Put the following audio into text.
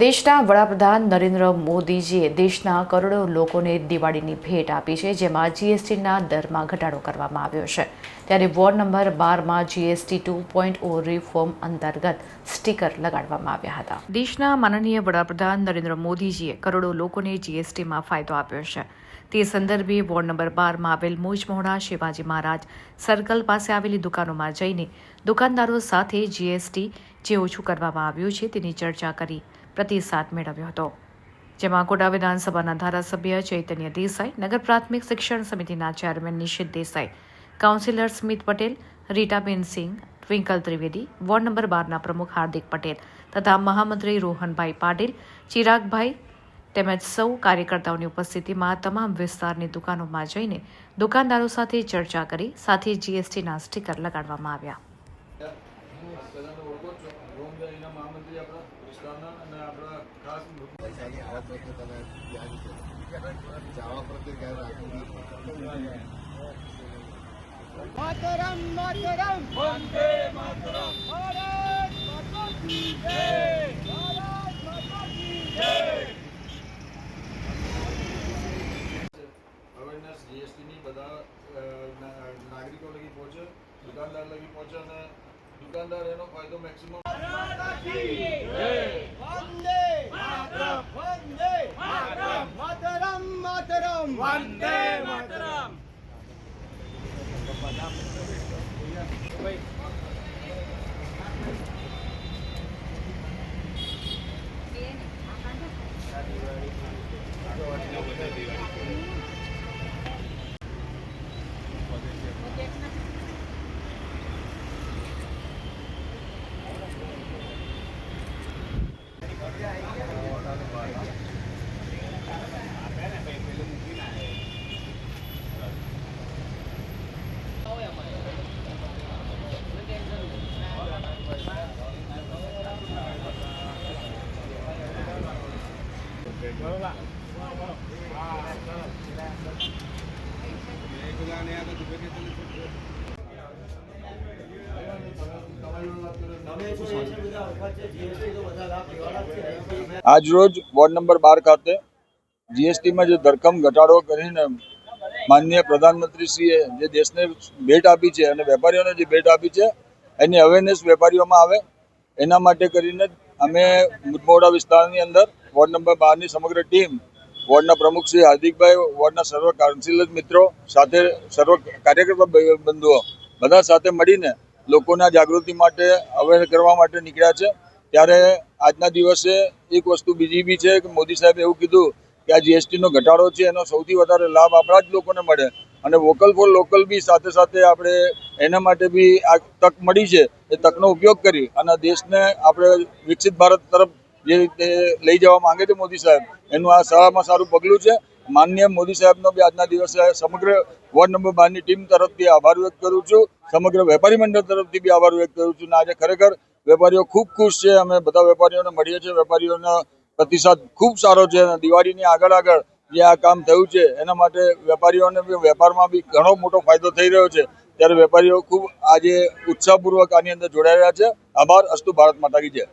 દેશના વડાપ્રધાન નરેન્દ્ર મોદીજીએ દેશના કરોડો લોકોને દિવાળીની ભેટ આપી છે, જેમાં જીએસટીના દરમાં ઘટાડો કરવામાં આવ્યો છે. ત્યારે વોર્ડ નંબર બારમાં GST two point O reform અંતર્ગત સ્ટીકર લગાડવામાં આવ્યા હતા. દેશના માનનીય વડાપ્રધાન નરેન્દ્ર મોદીજીએ કરોડો લોકોને જીએસટીમાં ફાયદો આપ્યો છે. તે સંદર્ભે વોર્ડ નંબર બારમાં આવેલ મોજમોહણા શિવાજી મહારાજ સર્કલ પાસે આવેલી દુકાનોમાં જઈને દુકાનદારો સાથે જીએસટી જે ઓછું કરવામાં આવ્યું છે તેની ચર્ચા કરી પ્રતિસાદ મેળવ્યો હતો. જેમાં કોટા વિધાનસભાના ધારાસભ્ય ચૈતન્ય દેસાઈ, નગર પ્રાથમિક શિક્ષણ સમિતિના chairman Nishit Desai, councillor Smit Patel, Ritaben Singh, Twinkle Trivedi, ward number બારના પ્રમુખ હાર્દિક પટેલ તથા મહામંત્રી રોહનભાઈ પાટીલ, ચિરાગભાઈ તેમજ સૌ કાર્યકર્તાઓની ઉપસ્થિતિમાં તમામ વિસ્તારની દુકાનોમાં જઈને દુકાનદારો સાથે ચર્ચા કરી, સાથે જીએસટીના સ્ટીકર લગાડવામાં આવ્યા. બધાને ઓળખો છો. રોમજાઈના મહામંત્રી આપણા વિસ્તારના અને આપણા ખાસ પૈસાની આવક પ્રત્યે તમે ધ્યાન છે. જાવા પ્રત્યે ધ્યાન રાખવું માતરમ માતરમ. વંદે માતરમ. ભારત માતા કી જય. ભારત માતા કી જય. અવેરનેસ જીએસટીની બધા નાગરિકો લગી પહોંચે દુકાનદાર લગી પહોંચે અને દુકાનદાર એનો ફાયદો મેક્સિમમ વંદે માતરમ. વંદે માતરમ. માતરમ માતરમ વંદે માતરમ આજરોજ વોર્ડ નંબર બાર ખાતે જીએસટીમાં જે ધરખમ ઘટાડો કરીને માનનીય પ્રધાનમંત્રીશ્રીએ જે દેશને ભેટ આપી છે અને વેપારીઓને જે ભેટ આપી છે, એની અવેરનેસ વેપારીઓમાં આવે. એના માટે કરીને અમે મુદમોડા વિસ્તારની અંદર વોર્ડ નંબર બારની સમગ્ર ટીમ, વોર્ડના પ્રમુખ શ્રી હાર્દિકભાઈ, વોર્ડના સર્વ કાઉન્સિલર મિત્રો સાથે સર્વ કાર્યકર્તા બંધુઓ બધા સાથે મળીને લોકોના જાગૃતિ માટે, અવેર કરવા માટે નીકળ્યા છે. ત્યારે આજના દિવસે એક વસ્તુ બીજી બી છે કે મોદી સાહેબે એવું કીધું કે આ જીએસટીનો ઘટાડો છે, એનો સૌથી વધારે લાભ આપણા જ લોકોને મળે. અને વોકલ ફોર લોકલ બી સાથે સાથે આપણે એના માટે બી આ તક મળી છે, એ તકનો ઉપયોગ કરી અને દેશને આપણે વિકસિત ભારત તરફ જે રીતે લઈ જવા માંગે છે મોદી સાહેબ. એનું આ સારામાં સારું પગલું છે. માન્ય મોદી સાહેબનો બી આજના દિવસે સમગ્ર વોર્ડ નંબર બારની ટીમ તરફથી આભાર વ્યક્ત કરું છું. સમગ્ર વેપારી મંડળ તરફથી બી આભાર વ્યક્ત કરું છું. અને આજે ખરેખર વેપારીઓ ખૂબ ખુશ છે. અમે બધા વેપારીઓને મળીએ છીએ. વેપારીઓનો પ્રતિસાદ ખૂબ સારો છે અને દિવાળીની આગળ આગળ જે આ કામ થયું છે, એના માટે વેપારીઓને બી વેપારમાં બી ઘણો મોટો ફાયદો થઈ રહ્યો છે. ત્યારે વેપારીઓ ખૂબ આજે ઉત્સાહપૂર્વક આની અંદર જોડાઈ રહ્યા છે. આભાર. અસ્તુ ભારત માતા કી જય.